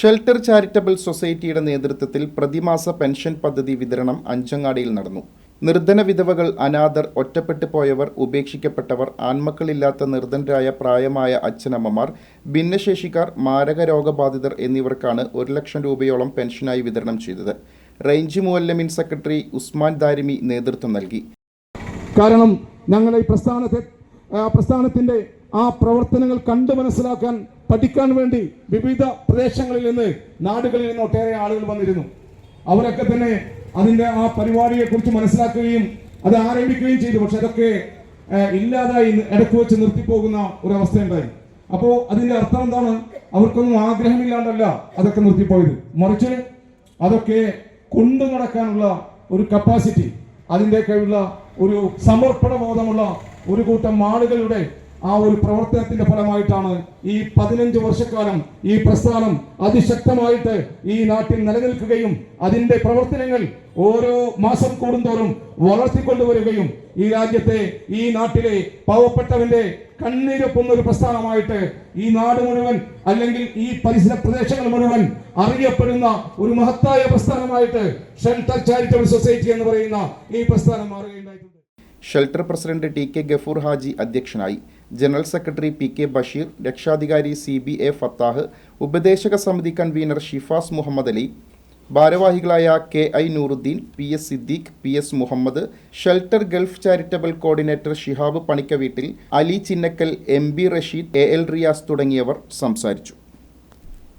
Shelter charitable സൊസൈറ്റിയുടെ നേതൃത്വത്തിൽ പ്രതിമാസ പെൻഷൻ പദ്ധതി വിതരണം അഞ്ചങ്ങാടിയിൽ നടന്നു. നിർധന വിധവകൾ അനാഥർ ഒറ്റപ്പെട്ടു പോയവർ ഉപേക്ഷിക്കപ്പെട്ടവർ ആൺമക്കളില്ലാത്ത നിർധനരായ പ്രായമായ അച്ഛനമ്മമാർ ഭിന്നശേഷിക്കാർ മാരക രോഗബാധിതർ എന്നിവർക്കാണ് ഒരു ലക്ഷം രൂപയോളം പെൻഷനായി വിതരണം ചെയ്തത്. റേഞ്ച് മുവല്ലമിൻ സെക്രട്ടറി ഉസ്മാൻ ദാരിമി നേതൃത്വം നൽകി. കാരണം ഞങ്ങൾ ഈ പ്രസ്ഥാനത്തെ പ്രസ്ഥാനത്തിന്റെ ആ പ്രവർത്തനങ്ങൾ കണ്ടു മനസ്സിലാക്കാൻ പഠിക്കാൻ വേണ്ടി വിവിധ പ്രദേശങ്ങളിൽ നിന്ന് നാടുകളിൽ നിന്ന് ഒട്ടേറെ ആളുകൾ വന്നിരുന്നു. അവരൊക്കെ തന്നെ അതിന്റെ ആ പരിപാടിയെ കുറിച്ച് മനസ്സിലാക്കുകയും അത് ആരംഭിക്കുകയും ചെയ്തു. പക്ഷെ അതൊക്കെ ഇല്ലാതായി ഇടയ്ക്ക് വെച്ച് നിർത്തിപ്പോകുന്ന ഒരു അവസ്ഥയുണ്ടായി അപ്പോ അതിന്റെ അർത്ഥം എന്താണ്? അവർക്കൊന്നും ആഗ്രഹമില്ലാണ്ടല്ല അതൊക്കെ നിർത്തിപ്പോയത്. മറിച്ച് അതൊക്കെ കൊണ്ടു നടക്കാനുള്ള ഒരു കപ്പാസിറ്റി അതിന്റെയൊക്കെയുള്ള ഒരു സമർപ്പണ ബോധമുള്ള ഒരു കൂട്ടം ആളുകളുടെ ആ ഒരു പ്രവർത്തനത്തിന്റെ ഫലമായിട്ടാണ് ഈ പതിനഞ്ച് വർഷക്കാലം ഈ പ്രസ്ഥാനം അതിശക്തമായിട്ട് ഈ നാട്ടിൽ നിലനിൽക്കുകയും അതിന്റെ പ്രവർത്തനങ്ങൾ ഓരോ മാസം കൂടുന്തോറും വളർത്തിക്കൊണ്ടുവരികയും ഈ രാജ്യത്തെ ഈ നാട്ടിലെ പാവപ്പെട്ടവന്റെ കണ്ണീരൊപ്പുന്ന ഒരു പ്രസ്ഥാനമായിട്ട് ഈ നാട് മുഴുവൻ അല്ലെങ്കിൽ ഈ പരിസര പ്രദേശങ്ങൾ മുഴുവൻ അറിയപ്പെടുന്ന ഒരു മഹത്തായ പ്രസ്ഥാനമായിട്ട് ഷെൽട്ടർ ചാരിറ്റബിൾ സൊസൈറ്റി എന്ന് പറയുന്ന ഈ പ്രസ്ഥാനം മാറുകയുണ്ടായിട്ടുണ്ട്. Shelter president T K Gafoor Haji അധ്യക്ഷനായി general secretary P K Basheer രക്ഷാധികാരി സി ബി എ ഫത്താഹ് ഉപദേശക സമിതി കൺവീനർ ഷിഫാസ് മുഹമ്മദ് അലി ഭാരവാഹികളായ K I Nooruddeen P S Siddique P S Muhammad shelter Gulf charitable coordinator Shihab Panikkaveettil Ali Chinnakkal M B Rasheed A L Riyas തുടങ്ങിയവർ സംസാരിച്ചു.